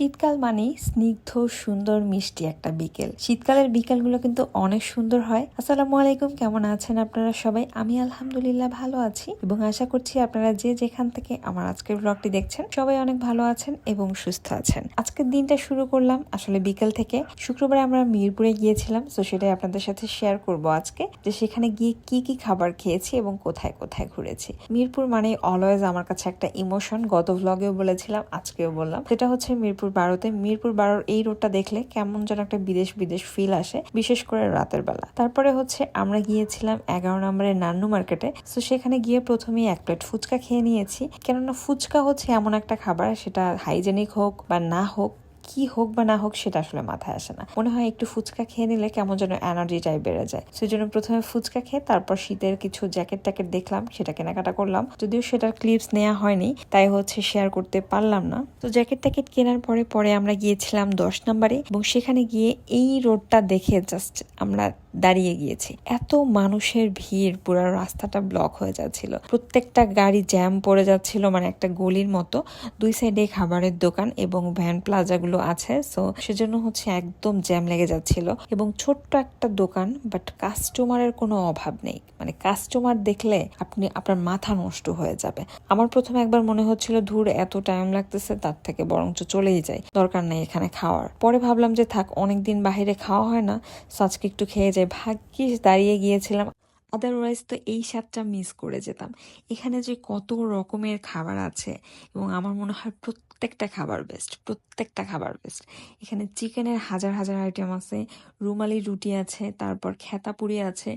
শীতকাল মানেই স্নিগ্ধ, সুন্দর, মিষ্টি একটা বিকেল। শীতকালের বিকেলগুলো কিন্তু অনেক সুন্দর হয়। আসসালামু আলাইকুম, কেমন আছেন আপনারা সবাই? আমি আলহামদুলিল্লাহ ভালো আছি এবং আশা করছি আপনারা যে যেখান থেকে আমার আজকের ব্লগটি দেখছেন, সবাই অনেক ভালো আছেন এবং সুস্থ আছেন। আজকের দিনটা শুরু করলাম আসলে বিকেল থেকে। শুক্রবার আমরা মিরপুরে গিয়েছিলাম, তো সেটাই আপনাদের সাথে শেয়ার করব আজকে যে সেখানে গিয়ে কি কি খাবার খেয়েছি এবং কোথায় কোথায় ঘুরেছি। মিরপুর মানে অলওয়েজ আমার কাছে একটা ইমোশন গত ভ্লগেও বলেছিলাম, আজকেও বললাম। সেটা হচ্ছে মিরপুর বারোতে, মিরপুর বারোর এই রোডটা দেখলে কেমন যেন একটা বিদেশ বিদেশ ফিল আসে, বিশেষ করে রাতের বেলা। তারপরে হচ্ছে আমরা গিয়েছিলাম এগারো নম্বরের নান্নু মার্কেটে তো সেখানে গিয়ে প্রথমেই এক প্লেট ফুচকা খেয়ে নিয়েছি। কেননা ফুচকা হচ্ছে এমন একটা খাবার, সেটা হাইজেনিক হোক বা না হোক কি হোক বা না হোক সেটা আসলে মাথায় আসে না। মনে হয় একটু ফুচকা খেয়ে নিলে কেমন যেন এনার্জিটাই বেড়ে যায়। সেই জন্য প্রথমে ফুচকা খেয়ে তারপর শীতের কিছু জ্যাকেট ট্যাকেট দেখলাম, সেটা কেনাকাটা করলাম। যদিও সেটার ক্লিপস নেওয়া হয়নি, তাই হচ্ছে শেয়ার করতে পারলাম না। তো জ্যাকেট ট্যাকেট কেনার পরে পরে আমরা গিয়েছিলাম দশ নম্বরে এবং সেখানে গিয়ে এই রোডটা দেখে জাস্ট আমরা দাঁড়িয়ে গিয়েছি। এত মানুষের ভিড়, পুরো রাস্তাটা ব্লক হয়ে যাচ্ছিল। প্রত্যেকটা গাড়ি জ্যাম পড়ে যাচ্ছিল মানে একটা গলির মতো। দুই সাইডে খাবারের দোকান এবং ভ্যান প্লাজাগুলো আছে সো সেজন্য হচ্ছে একদম জ্যাম লেগে যাচ্ছিল। এবং ছোট্ট একটা দোকান বাট কাস্টমারের কোনো অভাব নেই। মানে কাস্টমার দেখলে আপনি, আপনার মাথা নষ্ট হয়ে যাবে। আমার প্রথমে একবার মনে হচ্ছিল, ধূর, এত টাইম লাগতেছে, তার থেকে বরঞ্চ চলেই যাই। দরকার নেই এখানে খাওয়ার। পরে ভাবলাম যে, থাক, অনেকদিন বাহিরে খাওয়া হয় না সো আজকে একটু খেয়ে যাই ভাগ্যিস দাঁড়িয়ে গিয়েছিলাম। আদারওয়াইজ তো এই স্বাদটা মিস করে যেতাম। এখানে যে কত রকমের খাবার আছে এবং আমার মনে হয় প্রত্যেকটা খাবার বেস্ট প্রত্যেকটা খাবার বেস্ট এখানে চিকেনের হাজার হাজার আইটেম আছে, রুমালি রুটি আছে, তারপর খেতা খেতাপুরি আছে।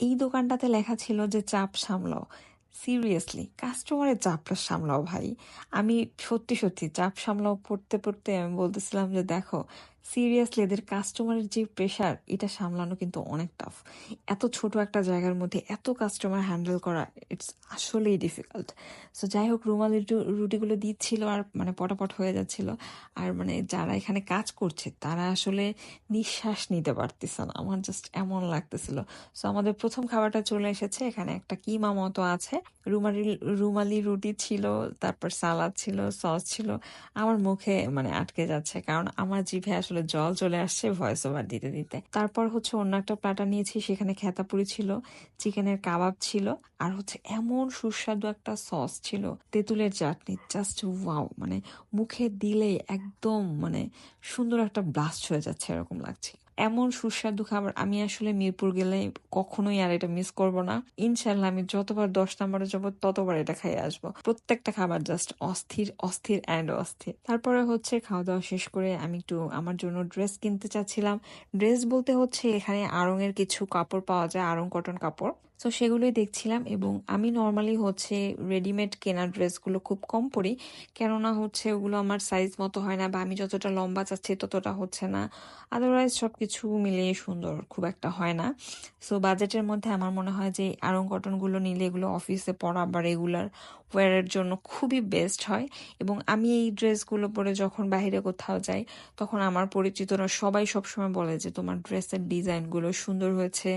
এই দোকানটাতে লেখা ছিল যে চাপ সামলাও। সিরিয়াসলি কাস্টমারের চাপটা সামলাও ভাই। আমি সত্যি সত্যি চাপ সামলাও পড়তে পড়তে আমি বলতেছিলাম যে দেখো সিরিয়াসলি এদের কাস্টমারের যে প্রেশার এটা সামলানো কিন্তু অনেক টাফ এত ছোট একটা জায়গার মধ্যে এত কাস্টমার হ্যান্ডেল করা ইটস আসলেই ডিফিকাল্ট সো যাই হোক রুমালি রু- রুটিগুলো দিচ্ছিল আর মানে পটাপট হয়ে যাচ্ছিল। আর মানে যারা এখানে কাজ করছে, তারা আসলে নিঃশ্বাস নিতে পারতেছে না। আমার জাস্ট এমন লাগতেছিল। সো আমাদের প্রথম খাবারটা চলে এসেছে। এখানে একটা কিমা মতো আছে। রুমালি রুমালি রুটি ছিল, তারপর সালাদ ছিল, সস ছিল। আমার মুখে মানে আটকে যাচ্ছে। কারণ আমার জিভে আসলে জল চলে আসছে ভয়েস ওভার দিতে দিতে। তারপর হচ্ছে অন্য একটা প্লাটা নিয়েছি, সেখানে খেতাপুরি ছিল, চিকেনের কাবাব ছিল, আর হচ্ছে এমন সুস্বাদু একটা সস ছিল, তেঁতুলের চাটনি জাস্ট ওয়াও মানে মুখে দিলেই একদম মানে সুন্দর একটা ব্লাস্ট হয়ে যাচ্ছে, এরকম লাগছে এমন সুস্বাদু খাবার আমি আসলে মিরপুর গেলে কখনোই আর এটা মিস করব না। ইনশাল্লাহ আমি যতবার দশ নম্বরে যাব, ততবার এটা খাইয়ে আসব। প্রত্যেকটা খাবার জাস্ট অস্থির অস্থির অ্যান্ড অস্থির। তারপরে হচ্ছে খাওয়া দাওয়া শেষ করে আমি একটু আমার জন্য ড্রেস কিনতে চাচ্ছিলাম। ড্রেস বলতে হচ্ছে এখানে আড়ংয়ের কিছু কাপড় পাওয়া যায়, আড়ং কটন কাপড়। তো সেগুলোই দেখছিলাম এবং আমি নর্মালি হচ্ছে রেডিমেড কেনা ড্রেসগুলো খুব কম পরি। কেননা হচ্ছে ওগুলো আমার সাইজ মতো হয় না বা আমি যতটা লম্বা চাচ্ছি ততটা হচ্ছে না। আদারওয়াইজ সব কিছু মিলিয়ে সুন্দর খুব একটা হয় না। সো বাজেটের মধ্যে আমার মনে হয় যে, আরং কটনগুলো নিলে এগুলো অফিসে পরা বা রেগুলার ওয়ারের জন্য খুবই বেস্ট হয়। এবং আমি এই ড্রেসগুলো পরে যখন বাইরে কোথাও যাই, তখন আমার পরিচিতরা সবাই সবসময় বলে যে, তোমার ড্রেসের ডিজাইনগুলো সুন্দর হয়েছে।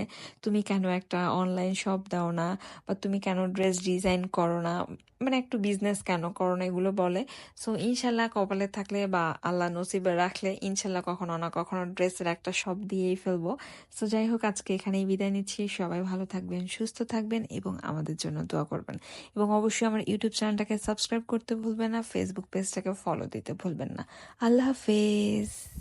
তুমি কেন একটা অনলাইন শপ দাও না বা তুমি কেন ড্রেস ডিজাইন করো না মানে একটু বিজনেস কেন করো না এগুলো বলে। সো ইনশাল্লাহ কপালে থাকলে বা আল্লাহ নসিবে রাখলে ইনশাল্লাহ কখনো না কখনো ড্রেসের একটা সব দিয়েই ফেলব। সো যাই হোক আজকে এখানেই বিদায় নিচ্ছি। সবাই ভালো থাকবেন, সুস্থ থাকবেন এবং আমাদের জন্য দোয়া করবেন। এবং অবশ্যই আমার ইউটিউব চ্যানেলটাকে সাবস্ক্রাইব করতে ভুলবেন না ফেসবুক পেজটাকে ফলো দিতে ভুলবেন না। আল্লাহ হাফেজ।